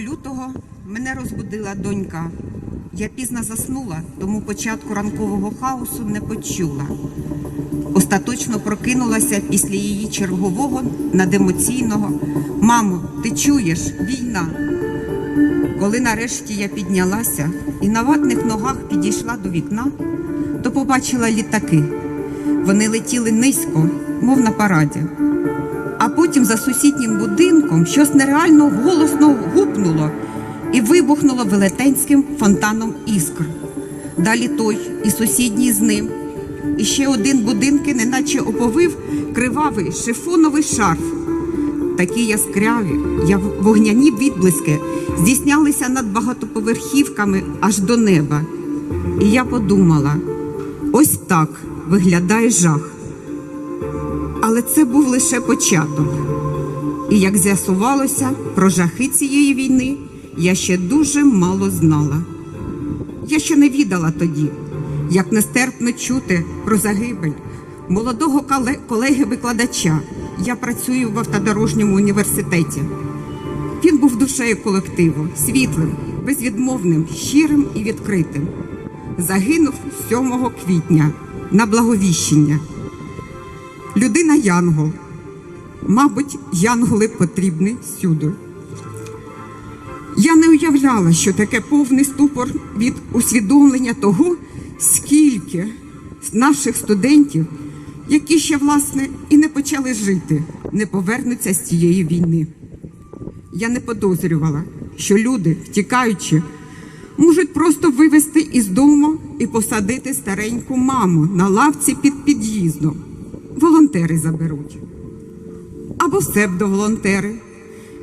лютого мене розбудила донька. Я пізно заснула, тому початку ранкового хаосу не почула. Остаточно прокинулася після її чергового надемоційного Мамо, ти чуєш? Війна. Коли нарешті я піднялася і на ватних ногах підійшла до вікна, то побачила літаки. Вони летіли низько, мов на параді. Потім за сусіднім будинком щось нереально голосно гупнуло і вибухнуло велетенським фонтаном іскр. Далі той і сусідній з ним. І ще один будинки, неначе оповив кривавий шифоновий шарф. Такі яскраві, вогняні відблиски здійснялися над багатоповерхівками аж до неба. І я подумала: ось так виглядає жах. Але це був лише початок. І як з'ясувалося, про жахи цієї війни я ще дуже мало знала. Я ще не відала тоді, як нестерпно чути про загибель молодого колеги-викладача. Я працюю в автодорожньому університеті. Він був душею колективу, світлим, безвідмовним, щирим і відкритим. Загинув 7 квітня на благовіщення. Людина Янгол. Мабуть, янголи потрібні всюди. Я не уявляла, що таке повний ступор від усвідомлення того, скільки наших студентів, які ще, власне, і не почали жити, не повернуться з цієї війни. Я не подозрювала, що люди, втікаючи, можуть просто вивезти із дому і посадити стареньку маму на лавці під під'їздом. Волонтери заберуть. Або псевдоволонтери,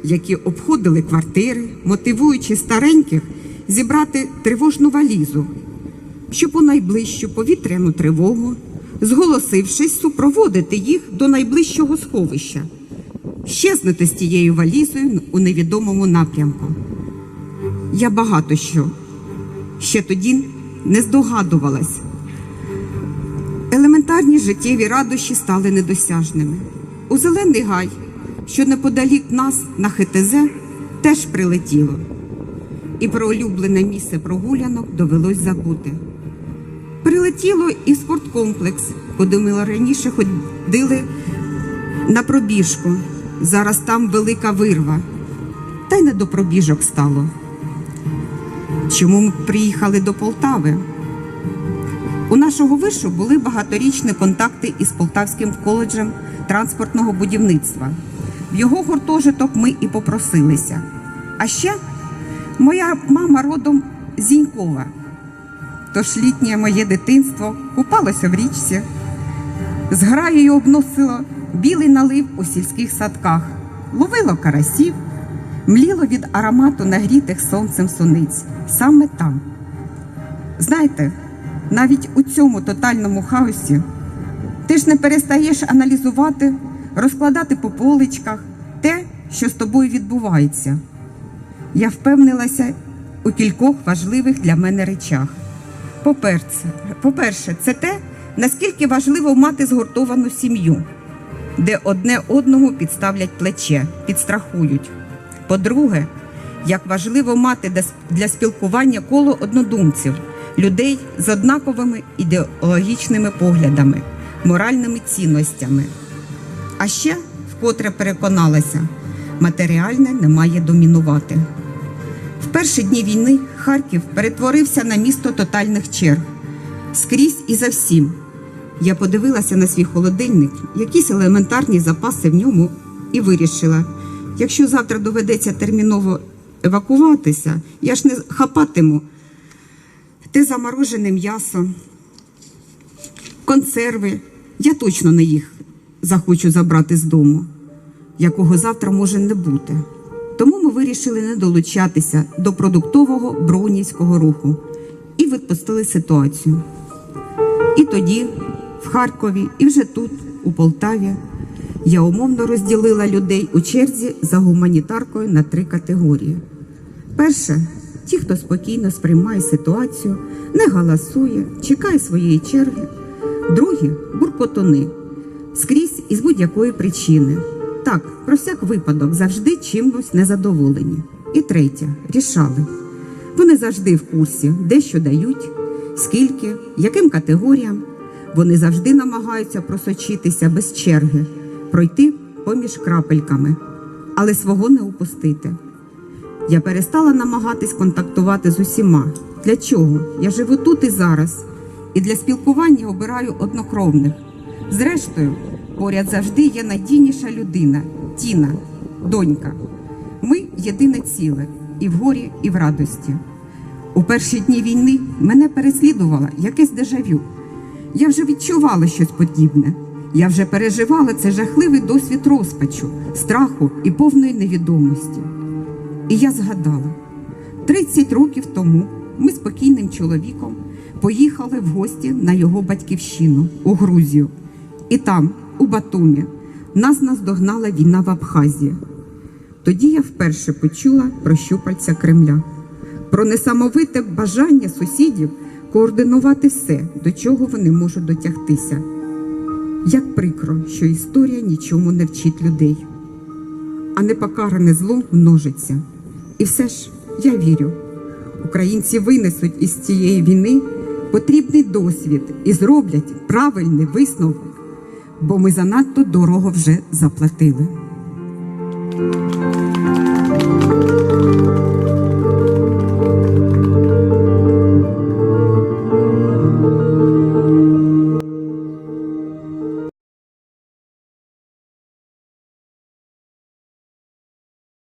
які обходили квартири, мотивуючи стареньких зібрати тривожну валізу, щоб у найближчу повітряну тривогу, зголосившись, супроводити їх до найближчого сховища, щезнути з тією валізою у невідомому напрямку. Я багато що ще тоді не здогадувалась. Елементарні життєві радощі стали недосяжними. У зелений гай, що неподалік нас на ХТЗ, теж прилетіло. І про улюблене місце прогулянок довелось забути. Прилетіло і спорткомплекс, куди ми раніше ходили на пробіжку. Зараз там велика вирва. Та й не до пробіжок стало. Чому ми приїхали до Полтави? У нашого вишу були багаторічні контакти із Полтавським коледжем транспортного будівництва. В його гуртожиток ми і попросилися. А ще моя мама родом Зінькова. Тож літнє моє дитинство купалося в річці, з граєю обносило білий налив у сільських садках, ловило карасів, мліло від аромату нагрітих сонцем суниць. Саме там. Знаєте, навіть у цьому тотальному хаосі ти ж не перестаєш аналізувати, розкладати по поличках те, що з тобою відбувається. Я впевнилася у кількох важливих для мене речах. По-перше, це те, наскільки важливо мати згуртовану сім'ю, де одне одному підставлять плече, підстрахують. По-друге, як важливо мати для спілкування коло однодумців, людей з однаковими ідеологічними поглядами, моральними цінностями. А ще вкотре переконалася, матеріальне не має домінувати. В перші дні війни Харків перетворився на місто тотальних черг. Скрізь і за всім. Я подивилася на свій холодильник, якісь елементарні запаси в ньому, і вирішила: якщо завтра доведеться терміново евакуватися, я ж не хапатиму те заморожене м'ясо, консерви. Я точно не їх захочу забрати з дому, якого завтра може не бути. Тому ми вирішили не долучатися до продуктового броунівського руху і відпустили ситуацію. І тоді, в Харкові, і вже тут, у Полтаві, я умовно розділила людей у черзі за гуманітаркою на три категорії. Перше ті, хто спокійно сприймає ситуацію, не галасує, чекає своєї черги. Другі буркотуни скрізь із будь-якої причини. Так, про всяк випадок завжди чимось незадоволені. І третє рішали. Вони завжди в курсі, де що дають, скільки, яким категоріям. Вони завжди намагаються просочитися без черги, пройти поміж крапельками, але свого не упустити. Я перестала намагатись контактувати з усіма. Для чого? Я живу тут і зараз, і для спілкування обираю однокровних. Зрештою, поряд завжди є надійніша людина Тіна, донька. Ми єдине ціле і в горі, і в радості. У перші дні війни мене переслідувало якесь дежавю. Я вже відчувала щось подібне. Я вже переживала цей жахливий досвід розпачу, страху і повної невідомості. І я згадала, 30 років тому ми з покійним чоловіком поїхали в гості на його батьківщину у Грузію. І там, у Батумі, нас наздогнала війна в Абхазії. Тоді я вперше почула про щупальця Кремля, про несамовите бажання сусідів координувати все, до чого вони можуть дотягтися. Як прикро, що історія нічому не вчить людей, а непокаране зло множиться. І все ж я вірю, українці винесуть із цієї війни потрібний досвід і зроблять правильний висновок, бо ми занадто дорого вже заплатили.